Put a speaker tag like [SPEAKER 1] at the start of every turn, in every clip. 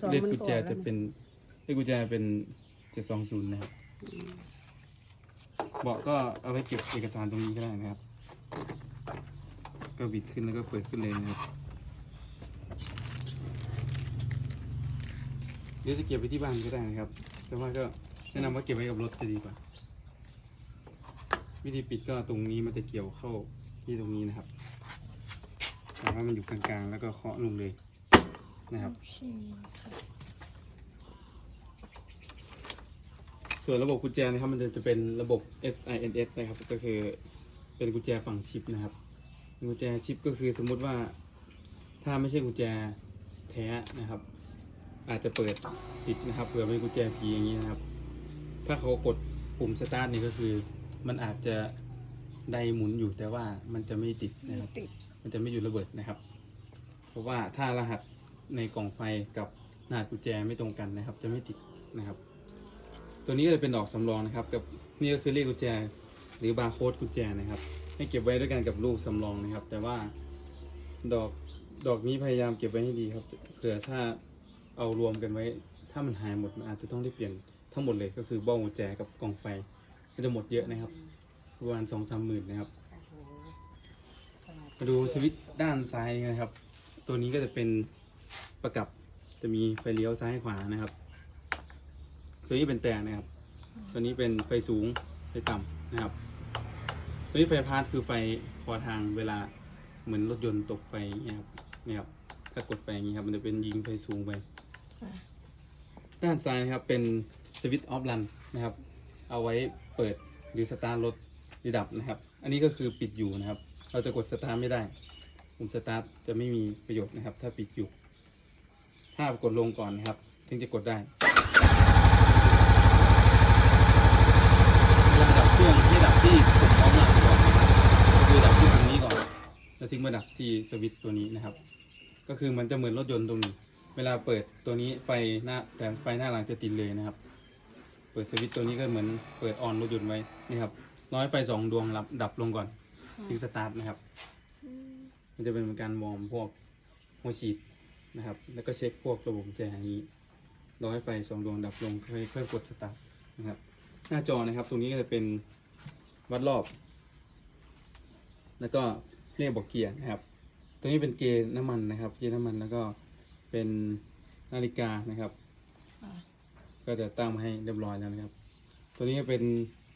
[SPEAKER 1] สอง
[SPEAKER 2] เลข
[SPEAKER 1] มัน
[SPEAKER 2] กุญแจ
[SPEAKER 1] ก่อน
[SPEAKER 2] จะเป็นเลขกุญแจเป็นเจ็ดสองศูนย์นะครับเบาะก็เอาไว้เก็บเอกสารตรงนี้ก็ได้นะครับ ก็บิดขึ้นแล้วก็เปิดขึ้นเลยนะครับเดี๋ยวจะเก็บไว้ที่บ้านก็ได้นะครับ แต่ว่าก็แนะนำว่าเก็บไว้กับรถจะดีกว่า วิธีปิดก็ตรงนี้มันจะเกี่ยวเข้าที่ตรงนี้นะครับแต่ว่ามันอยู่กลางๆ แล้วก็เคาะลงเลย นะครับ
[SPEAKER 3] โอเคค่ะ
[SPEAKER 2] ส่วนระบบกุญแจนะครับมันจะจะเป็นระบบ SINS นะครับ ก็คือเป็นกุญแจฝั่งชิปนะครับกุญแจชิปก็คือสมมุติว่า ถ้าไม่ใช่กุญแจแท้นะครับ อาจจะเปิดติดนะครับเผื่อเป็นกุญแจผีอย่างนี้นะครับ ถ้าเขากดปุ่มสตาร์ทนี่ก็คือ มันอาจจะไดหมุนอยู่แต่ว่ามันจะไม่ติดนะครับ
[SPEAKER 3] ติด
[SPEAKER 2] มันจะไม่หยุดระเบิดนะครับ เพราะว่าถ้ารหัส ในกล่องไฟกับรหัสกุญแจไม่ตรงกันนะครับ จะไม่ติดนะครับ ตัวนี้ก็จะเป็นดอกสำรองนะครับ กับนี่ก็คือเลขกุญแจ หรือบาร์โค้ดกุญแจนะครับ ให้เก็บไว้ด้วยกันกับลูกสำรองนะครับ แต่ว่าดอกดอกนี้พยายามเก็บไว้ให้ดีครับเผื่อถ้าเอารวมกันไว้ ถ้ามันหายหมดมันอาจจะต้องได้เปลี่ยนทั้งหมดเลยก็คือบ้องกุญแจกับกล่องไฟก็จะหมดเยอะนะครับประมาณสองสามหมื่นนะครับมาดูสวิตช์ด้านซ้ายนะครับ ตัวนี้ก็จะเป็น ประกับจะมีไฟเลี้ยวซ้ายขวานะครับ ตัวนี้เป็นแต่นะครับ ตัวนี้เป็นไฟสูงไฟต่ำนะครับ ตัวนี้ไฟพาร์ทคือไฟพอทางเวลาเหมือนรถยนต์ตกไฟอย่างเงี้ยครับเนี่ยครับถ้ากดไปอย่างงี้ครับ มันจะเป็นยิงไฟสูงไป
[SPEAKER 3] ค่ะ
[SPEAKER 2] ด้านซ้ายนะครับเป็นสวิตช์ออฟรันนะครับ เอาไว้เปิดหรือสตาร์ทรถหรือดับนะครับ อันนี้ก็คือปิดอยู่นะครับ เราจะกดสตาร์ทไม่ได้ปุ่มสตาร์ทจะไม่มีประโยชน์นะครับ ถ้าปิดอยู่ ถ้ากดลงก่อนนะครับ ถึงจะกดได้เวลาดับเครื่องให้ดับที่ปุ่มพร้อมหลังก่อนนะครับก็คือดับที่ตรงนี้ก่อนแล้วถึงมาดับที่สวิตช์ตัวนี้นะครับ ก็คือมันจะเหมือนรถยนต์ตรงนี้ เวลาเปิดตัวนี้ไฟหน้าแต่ไฟหน้าหลังจะติดเลยนะครับ เปิดสวิตช์ตัวนี้ก็เหมือนเปิดออนรถยนต์ไว้นี่ครับน้อยไฟสองดวงรับดับลงก่อนถึงสตาร์ทนะครับ มันจะเป็นการวอร์มพวกหัวฉีด นะครับ แล้วก็เช็คพวกระบบแจงนี้รอให้ไฟสองดวงดับลงค่อยค่อยกดสตาร์ทนะครับ หน้าจอนะครับ ตรงนี้ก็จะเป็นวัดรอบ แล้วก็เลขบอกเกียร์นะครับตัวนี้เป็นเกณฑ์น้ำมันนะครับ เกณฑ์น้ำมันแล้วก็เป็นนาฬิกานะครับ ก็จะตั้งมาให้เรียบร้อยแล้วนะครับ ตัวนี้ก็เป็น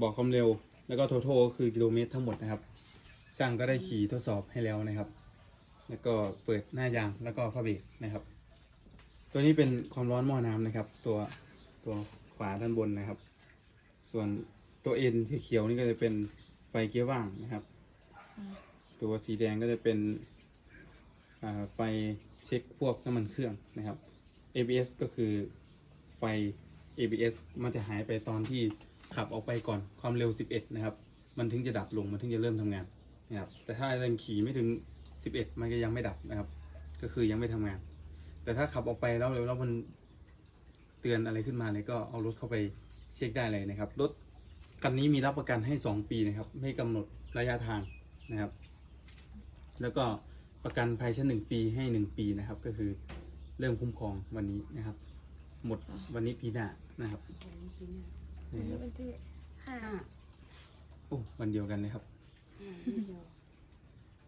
[SPEAKER 2] บอกความเร็ว แล้วก็โทโทก็คือกิโลเมตรทั้งหมดนะครับ ช่างก็ได้ขี่ทดสอบให้แล้วนะครับ แล้วก็เปิดหน้ายางแล้วก็ผ้าเบรกนะครับ ตัวนี้เป็นความร้อนหม้อน้ำนะครับ ตัวตัวขวาด้านบนนะครับ ส่วนตัวเอ็นที่เขียวนี่ก็จะเป็นไฟเกียร์ว่างนะครับ ตัวสีแดงก็จะเป็นไฟเช็คพวกน้ำมันเครื่องนะครับ ABS ก็คือไฟ ABS มันจะหายไปตอนที่ขับออกไปก่อนความเร็ว 11 นะครับ มันถึงจะดับลง มันถึงจะเริ่มทำงานนะครับ แต่ถ้ายังขี่ไม่ถึง 11 มันก็ยังไม่ดับนะครับ ก็คือยังไม่ทำงาน แต่ถ้าขับออกไปแล้วแล้วมันเตือนอะไรขึ้นมาเลยก็เอารถเข้าไปเช็คได้เลยนะครับ รถคันนี้มีรับประกันให้ 2 ปีนะครับ ไม่กำหนดระยะทางนะครับ แล้วก็ประกันภัยชั้นหนึ่งปีให้หนึ่งปีนะครับ ก็คือเริ่มคุ้มครองวันนี้นะครับ หมดวันนี้ปีหน้านะครับ
[SPEAKER 3] อัน
[SPEAKER 2] นี่
[SPEAKER 3] นี้
[SPEAKER 2] ครับ
[SPEAKER 3] วันที่ห้า
[SPEAKER 2] โอ้วันเดียวกันเลยครับ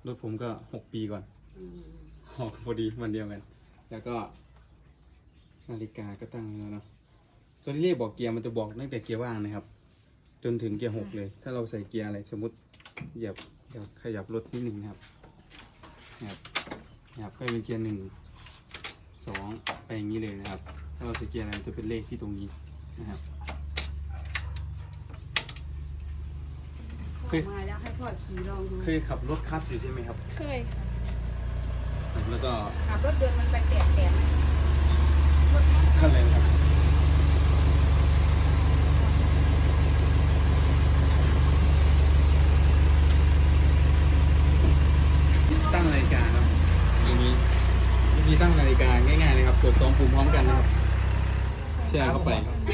[SPEAKER 2] รถผมก็หกปีก่อนออกพอดีวันเดียวกัน แล้วก็ นาฬิกาก็ตั้งไว้แล้วเนาะตัวที่เลขบอกเกียร์มันจะบอกตั้งแต่เกียร์ว่างนะครับ จนถึงเกียร์หกเลย ถ้าเราใส่เกียร์อะไรสมมติเหยียบเดี๋ยวขยับรถนิดหนึ่งนะครับนะครับนะครับก็เป็นเกียร์หนึ่งสองไปอย่างนี้เลยนะครับ ถ้าเราใส่เกียร์อะไรจะเป็นเลขที่ตรงนี้นะครับ เคย
[SPEAKER 1] มาแล้วให้พ่อขี่ลองดู
[SPEAKER 2] เคยขับรถคัสอยู่ใช่ไหมครับ
[SPEAKER 3] เคยค่ะ
[SPEAKER 2] แล้วก็
[SPEAKER 1] ขับรถยนต์มันไปแตกแตก
[SPEAKER 2] ขั้นเลยครับตั้งนาฬิกาเนาะตรงนี้วิธีตั้งนาฬิกาง่ายๆเลยครับกดสองปุ่มพร้อมกันนะครับแช่เข้าไป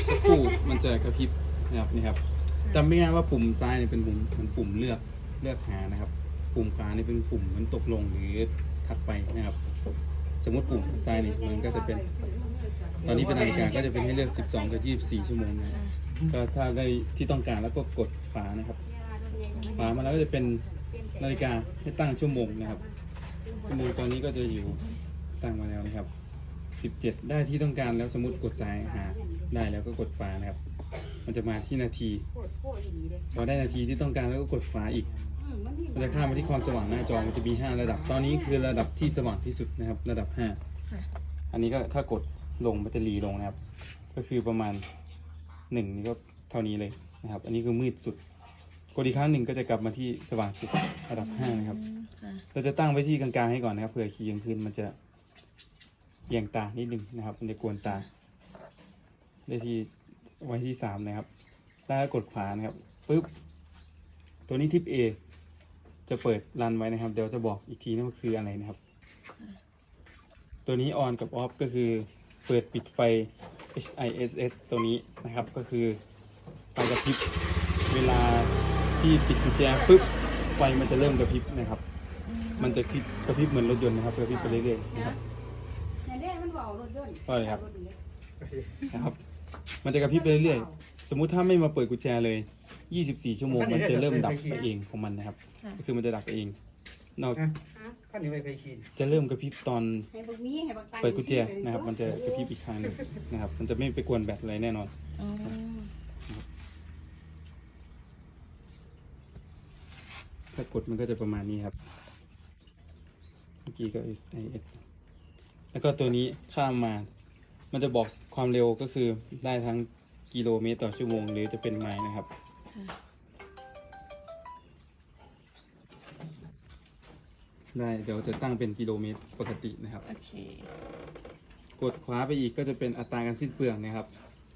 [SPEAKER 2] สักครู่มันจะกระพริบนะครับนี่ครับ จำไม่ง่ายว่าปุ่มซ้ายเนี่ยเป็นปุ่มเหมือนปุ่มเลือกเลือกหานะครับ ปุ่มขวานี่เป็นปุ่มเหมือนตกลงหรือถัดไปนะครับ สมมติปุ่มซ้ายนี่มันก็จะเป็น ตอนนี้เป็นนาฬิกาก็จะเป็นให้เลือก 12 กับ 24 ชั่วโมงนะครับ
[SPEAKER 3] ค่ะ
[SPEAKER 2] ก็ถ้าได้ที่ต้องการแล้วก็กดฝานะครับฝามาแล้วก็จะเป็นนาฬิกาให้ตั้งชั่วโมงนะครับชั่วโมงตอนนี้ก็จะอยู่ตั้งมาแล้วนะครับ 17 ได้ที่ต้องการแล้วสมมติกดซ้ายหาได้แล้วก็กดฝานะครับ มันจะมาที่นาที
[SPEAKER 1] โคตรโคตรดีเลย
[SPEAKER 2] พอได้นาทีที่ต้องการแล้วก็กดฝาอีกมันจะข้ามไปที่ความสว่างหน้าจอ มันจะมี 5 ระดับ ตอนนี้คือระดับที่สว่างที่สุดนะครับ ระดับ
[SPEAKER 3] ค่ะ
[SPEAKER 2] 5 อันนี้ก็ถ้ากดลงมันจะรีลงนะครับ ก็คือประมาณ 1 นี่ก็เท่านี้เลยนะครับ อันนี้คือมืดสุด กดอีกครั้งหนึ่งก็จะกลับมาที่สว่างสุด ระดับ 5 นะครับ
[SPEAKER 3] อืมค่ะ
[SPEAKER 2] เราจะตั้งไว้ที่กลางๆให้ก่อนนะครับเผื่อขี่กลางคืนมันจะเอียงตานิดนึงนะครับ มันจะกวนตา ได้ที่ ไว้ที่สามนะครับ แล้วก็กดขวานะครับปึ๊บตัวนี้ทิป A จะเปิดรันไว้นะครับ เดี๋ยวจะบอกอีกทีนะว่าคืออะไรนะครับ ตัวนี้ on กับ off ก็คือเปิดปิดไฟ HISS ตัวนี้นะครับก็คือไฟกระพริบเวลาที่ปิดกุญแจปึ๊บไฟมันจะเริ่มกระพริบนะครับ
[SPEAKER 3] อืม
[SPEAKER 2] มันจะกระพริบกระพริบเหมือนรถยนต์นะครับกระพริบไปเรื่อยๆนะครับ
[SPEAKER 1] เนี่ยเนี่ยมันบอกรถยนต์
[SPEAKER 2] ใช่ครับนะครับ มันจะกระพริบไปเรื่อยๆ สมมุติถ้าไม่มาเปิดกุญแจเลย 24 ชั่วโมงมันจะเริ่มดับไปเองของมันนะครับ
[SPEAKER 3] ค่ะ
[SPEAKER 2] ก็คือมันจะดับไปเอง นอก
[SPEAKER 1] ฮะ
[SPEAKER 4] ขั้นนี้ไม่เคยขี่
[SPEAKER 2] จะเริ่มกระพริบตอน
[SPEAKER 1] ให้บักมีให้บักไต
[SPEAKER 2] เปิดกุญแจนะครับ มันจะกระพริบอีกครั้งหนึงนะครับ มันจะไม่ไปกวนแบตอะไรแน่นอน
[SPEAKER 3] อ๋อ
[SPEAKER 2] ถ้ากดมันก็จะประมาณนี้ครับ เมื่อกี้ก็ SIS แล้วก็ตัวนี้ข้ามมา มันจะบอกความเร็วก็คือได้ทั้งกิโลเมตรต่อชั่วโมง หรือจะเป็นไมล์นะครับ
[SPEAKER 3] ค่ะ
[SPEAKER 2] ได้เดี๋ยวจะตั้งเป็นกิโลเมตรปกตินะครับ
[SPEAKER 3] โอเค
[SPEAKER 2] กดขวาไปอีกก็จะเป็นอัตราการสิ้นเปลืองนะครับ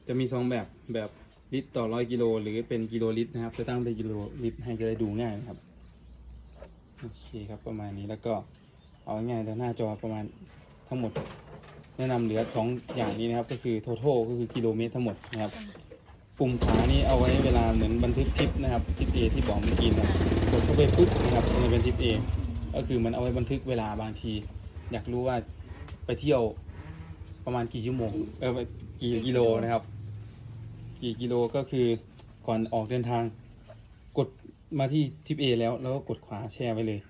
[SPEAKER 2] จะมีสองแบบแบบลิตรต่อร้อยกิโลหรือเป็นกิโลลิตรนะครับ จะตั้งเป็นกิโลลิตรให้จะได้ดูง่ายนะครับ โอเคครับประมาณนี้แล้วก็เอาง่ายๆแล้วหน้าจอประมาณทั้งหมด แนะนำเหลือสองอย่างนี้นะครับ ก็คือ total ก็คือกิโลเมตรทั้งหมดนะครับ ปุ่มขวานี่เอาไว้เวลาเหมือนบันทึกทริปนะครับทริป A ที่บอกเมื่อกี้นะครับกดเข้าไปปุ๊บนะครับมันจะเป็นทริป A ก็คือมันเอาไว้บันทึกเวลาบางที อยากรู้ว่าไปเที่ยวประมาณกี่ชั่วโมงเออกี่กิโลนะครับ กี่กิโลก็คือก่อนออกเดินทาง กดมาที่ทริป A แล้วแล้วก็กดขวาแช่ไว้เลย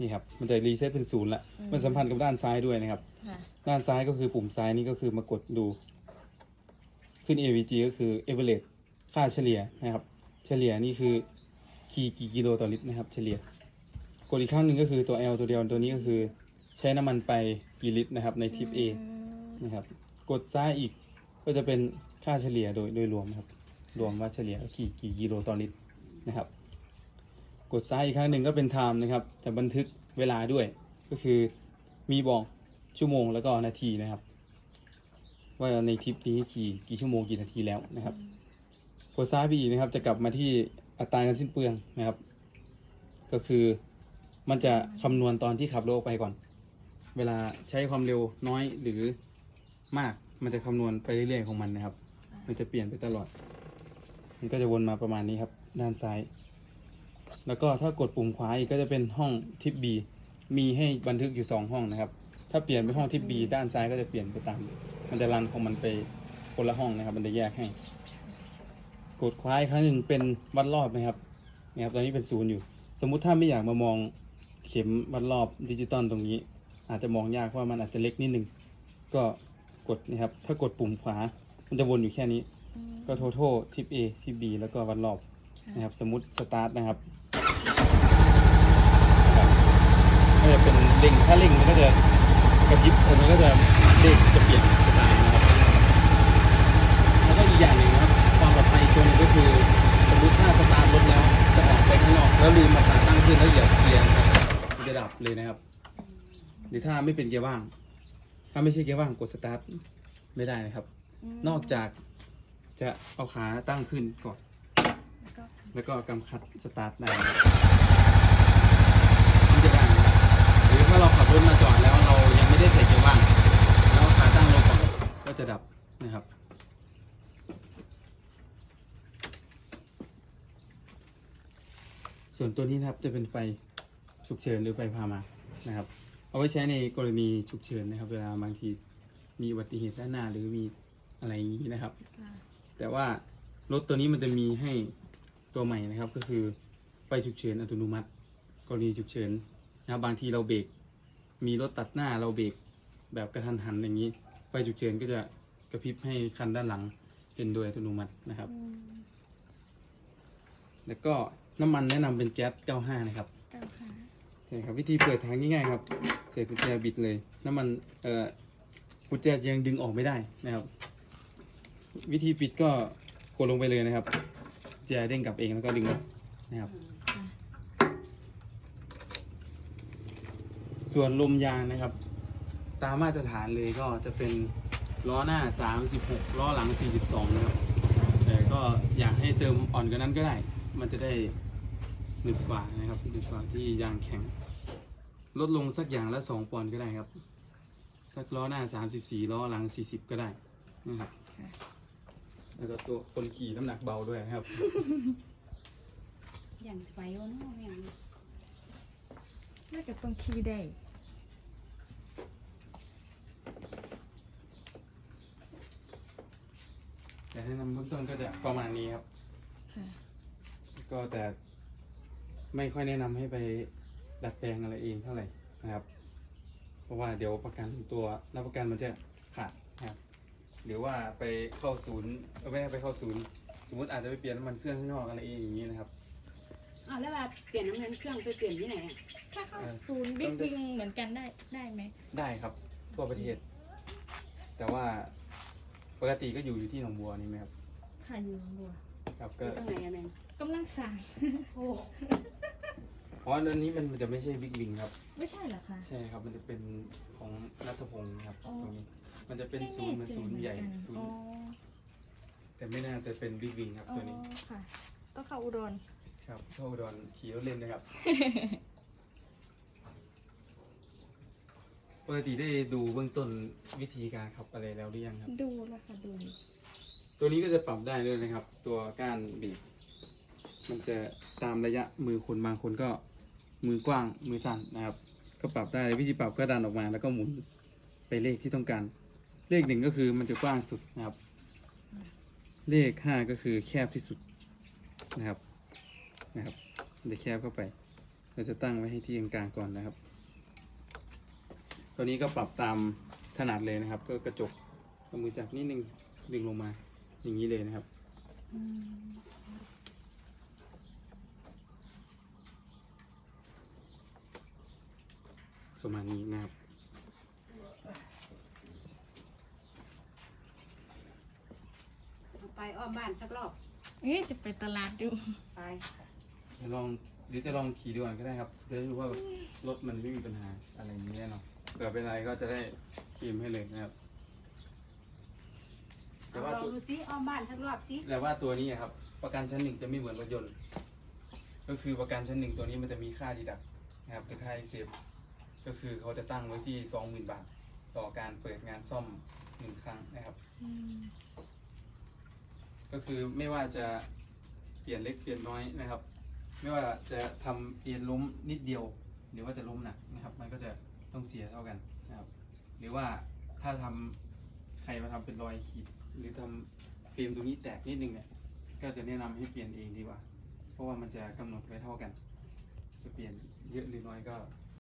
[SPEAKER 2] นี่ครับมันจะรีเซ็ตเป็นศูนย์ละ
[SPEAKER 3] อืม
[SPEAKER 2] มันสัมพันธ์กับด้านซ้ายด้วยนะครับ
[SPEAKER 3] ค่ะ
[SPEAKER 2] ด้านซ้ายก็คือปุ่มซ้ายนี่ก็คือมากดดู ขึ้น AVG ก็คือ average ค่าเฉลี่ยนะครับ เฉลี่ยนี่คือขี่กี่กิโลต่อลิตรนะครับ เฉลี่ยกดอีกครั้งหนึ่งก็คือตัว L ตัวเดียวตัวนี้ก็คือใช้น้ำมันไปกี่ลิตรนะครับในทิป A นะครับ กดซ้ายอีกก็จะเป็นค่าเฉลี่ยโดยโดยรวมนะครับ รวมว่าเฉลี่ยกี่กี่กิโลต่อลิตรนะครับ กดซ้ายอีกครั้งหนึ่งก็เป็น time นะครับ จะบันทึกเวลาด้วย ก็คือมีบอกชั่วโมงแล้วก็นาทีนะครับ ว่าในทริปนี้ขี่กี่ชั่วโมงกี่นาทีแล้วนะครับ กดซ้ายไปอีกนะครับ จะกลับมาที่อัตราการสิ้นเปลืองนะครับ ก็คือมันจะคำนวณตอนที่ขับรถไปก่อน เวลาใช้ความเร็วน้อยหรือมาก มันจะคำนวณไปเรื่อยๆของมันนะครับ มันจะเปลี่ยนไปตลอด มันก็จะวนมาประมาณนี้ครับ ด้านซ้าย แล้วก็ถ้ากดปุ่มขวาอีกก็จะเป็นห้องทิป B มีให้บันทึกอยู่สองห้องนะครับ ถ้าเปลี่ยนไปห้องทิป B ด้านซ้ายก็จะเปลี่ยนไปตาม มันจะรันของมันไปคนละห้องนะครับ มันจะแยกให้ กดขวาอีกครั้งหนึ่งเป็นวัดรอบนะครับนี่ครับ ตอนนี้เป็นศูนย์อยู่ สมมุติถ้าไม่อยากมามองเข็มวัดรอบดิจิตอลตรงนี้ อาจจะมองยากเพราะมันอาจจะเล็กนิดนึง ก็กดนะครับ ถ้ากดปุ่มขวา มันจะวนอยู่แค่นี้ ก็ total ทิป A ทิป B แล้วก็วัดรอบ นะครับ สมมุติ start นะครับก็จะเป็นเร่งถ้าเร่งมันก็จะกระพริบเออมันก็จะเลขจะเปลี่ยนสไตล์นะครับ แล้วก็อีกอย่างหนึ่งนะครับ ความปลอดภัยอีกตัวหนึงก็คือ สมมติถ้าสตาร์ทรถแล้ว จะออกไปข้างนอกแล้วลืมมาขาตั้งขึ้นแล้วเหยียบเกียร์นะครับมันจะดับเลยนะครับ หรือถ้าไม่เป็นเกียร์ว่าง ถ้าไม่ใช่เกียร์ว่างกดสตาร์ทไม่ได้นะครับ
[SPEAKER 3] ม
[SPEAKER 2] นอกจากจะเอาขาตั้งขึ้นก่อน
[SPEAKER 3] แล้วก็
[SPEAKER 2] แล้วก็กำคัดสตาร์ทได้มันจะได้นะครับหรือถ้าเราขับรถมาจอดแล้วเรายังไม่ได้ใส่เกียร์ว่างแล้วเอาขาตั้งลงก่อนก็จะดับนะครับส่วนตัวนี้นะครับจะเป็นไฟฉุกเฉินหรือไฟพามานะครับเอาเอาไว้ใช้ในกรณีฉุกเฉินนะครับ เวลาบางทีมีอุบัติเหตุด้านหน้าหรือมีอะไรอย่างนี้นะครับ
[SPEAKER 3] ค่ะ
[SPEAKER 2] แต่ว่ารถตัวนี้มันจะมีให้ ตัวใหม่นะครับก็คือไฟฉุกเฉินอัตโนมัติ กรณีฉุกเฉินนะครับบางทีเราเบรกมีรถตัดหน้าเราเบรกแบบกระทันหันอย่างนี้ ไฟฉุกเฉินก็จะกระพริบให้คันด้านหลังเป็นโดยอัตโนมัตินะครับ
[SPEAKER 3] อืม
[SPEAKER 2] แล้วก็น้ำมันแนะนำเป็นแก๊ส 95 นะครับ
[SPEAKER 3] เก้าค่ะ
[SPEAKER 2] ใช่ครับวิธีเปิดทางง่ายๆครับใส่กุญแจบิดเลย น้ำมันเอ่อกุญแจยังดึงออกไม่ได้นะครับ วิธีปิดก็กดลงไปเลยนะครับ กุญแจเด้งกลับเองแล้วก็ดึงออกนะครับ
[SPEAKER 3] ค่ะ
[SPEAKER 2] ส่วนลมยางนะครับ ตามมาตรฐานเลยก็จะเป็นล้อหน้า 36 ล้อหลัง 42 นะครับ แต่ก็อยากให้เติมอ่อนกว่านั้นก็ได้ มันจะได้หนึบกว่านะครับหนึบกว่าที่ยางแข็ง ลดลงสักอย่างละ 2 ปอนด์ก็ได้ครับ สักล้อหน้า 34 ล้อหลัง 40 ก็ได้นะครับ
[SPEAKER 3] ค่ะ
[SPEAKER 2] แล้วก็ตัวคนขี่น้ำหนักเบาด้วยนะครับ
[SPEAKER 1] อย่างไฟโอ้เนาะอย่าง
[SPEAKER 3] น่าจะต้องขี่ได้
[SPEAKER 2] แต่แนะนำเบื้องต้นก็จะประมาณนี้ครับ
[SPEAKER 3] ค่ะ
[SPEAKER 2] ก็แต่ไม่ค่อยแนะนำให้ไปดัดแปลงอะไรเองเท่าไหร่นะครับ เพราะว่าเดี๋ยวประกันตัวรับประกันมันจะขาดนะครับ หรือว่าไปเข้าศูนย์เอ้ยไม่ได้ไปเข้าศูนย์ สมมติอาจจะไปเปลี่ยนน้ำมันเครื่องข้างนอกอะไรเองอย่างนี้นะครับ
[SPEAKER 1] อ้าวแล้วเวลาเปลี่ยนน้ำมันเครื่องไปเปลี่ยนที่ไหนอะ
[SPEAKER 3] ถ้าเข้าศูนย์บิ๊กบิงเหมือนกันได้ได้ไหม
[SPEAKER 2] ได้ครับ ทั่วประเทศ แต่ว่าปกติก็อยู่อยู่ที่หนองบัวนี่ไหมครับ
[SPEAKER 3] ค่ะอยู่หนองบัว
[SPEAKER 2] ครับ
[SPEAKER 1] อ
[SPEAKER 2] ก็
[SPEAKER 1] ยู่ตรงไหนอะแมน
[SPEAKER 3] กำลังสั่ง
[SPEAKER 1] โอ้
[SPEAKER 2] เพราะอันนี้มันมันจะไม่ใช่บิ๊กบิงครับ
[SPEAKER 3] ไม่ใช่เหรอคะ
[SPEAKER 2] ใช่ครับ มันจะเป็นของรัฐพงศ์นะครับ
[SPEAKER 3] อ๋อ
[SPEAKER 2] ตรงนี้ มันจะเป็น
[SPEAKER 3] ไม่
[SPEAKER 2] ศูนย์เหมือน
[SPEAKER 3] แใจ
[SPEAKER 2] ศูนย์ใหญ่
[SPEAKER 3] เมือนกัน
[SPEAKER 2] ศูน
[SPEAKER 3] อ๋อ
[SPEAKER 2] ย์แต่ไม่น่าจะเป็นบิ๊กบิงครับ
[SPEAKER 3] อ๋อ
[SPEAKER 2] ตัวนี้
[SPEAKER 3] ค่ะต้องเข้าอุดร
[SPEAKER 2] ครับเข้าอุดรขี่รถเล่นนะครับ ปกติได้ดูเบื้องต้นวิธีการขับอะไรแล้วหรือยังครับ
[SPEAKER 3] ดูแล้วค่ะดู
[SPEAKER 2] ตัวนี้ก็จะปรับได้ด้วยนะครับ ตัวก้านบีบ มันจะตามระยะมือคนบางคนก็มือกว้างมือสั้นนะครับ ก็ปรับได้วิธีปรับก็ดันออกมา แล้วก็หมุนไปเลขที่ต้องการ เลขหนึ่งก็คือมันจะกว้างสุดนะครับ เลขห้าก็คือแคบที่สุดนะครับนะครับมันจะแคบเข้าไป เราจะตั้งไว้ให้ที่กลางก่อนนะครับ ตัวนี้ก็ปรับตามถนัดเลยนะครับ ก็กระจกเอามือจับนิดนึงดึงลงมาอย่างนี้เลยนะครับ
[SPEAKER 3] อืม
[SPEAKER 2] ประมาณนี้นะครับ
[SPEAKER 1] เอาไปอ้อมบ้านสักรอบ
[SPEAKER 3] เอ๊ะจะไปตลาดดู
[SPEAKER 1] ไป
[SPEAKER 2] เดี๋ยวลองเดี๋ยวจะลองขี่ดูก่อนก็ได้ครับจะได้รู้ว่ารถมันไม่มีปัญหาอะไรอย่างนี้แน่นอนเผื่อเป็นอะไรก็จะได้เคลมให้เลยนะครับ แต่
[SPEAKER 1] เอา
[SPEAKER 2] ว่า
[SPEAKER 1] ลอง
[SPEAKER 2] ตัว
[SPEAKER 1] ดูซิอ้อมบ้านสักรอบซิ
[SPEAKER 2] แต่ว่าตัวนี้อะครับ ประกันชั้นหนึ่งจะไม่เหมือนรถยนต์ ก็คือประกันชั้นหนึ่งตัวนี้มันจะมีค่าดีดักนะครับเป็นค่าเซฟ ก็คือเขาจะตั้งไว้ที่สองหมื่นบาท ต่อการเปิดงานซ่อมหนึ่งครั้งนะครับ
[SPEAKER 3] อืม
[SPEAKER 2] ก็คือไม่ว่าจะเปลี่ยนเล็กเปลี่ยนน้อยนะครับ ไม่ว่าจะทำเปลี่ยนล้มนิดเดียว หรือว่าจะล้มหนักนะครับ มันก็จะต้องเสียเท่ากันนะครับ หรือว่าถ้าทำใครมาทำเป็นรอยขีด หรือทำเฟรมตรงนี้แตกนิดนึงเนี่ยก็จะแนะนำให้เปลี่ยนเองดีกว่า เพราะว่ามันจะกำหนดไว้เท่ากัน จะเปลี่ยนเยอะหรือน้อยก็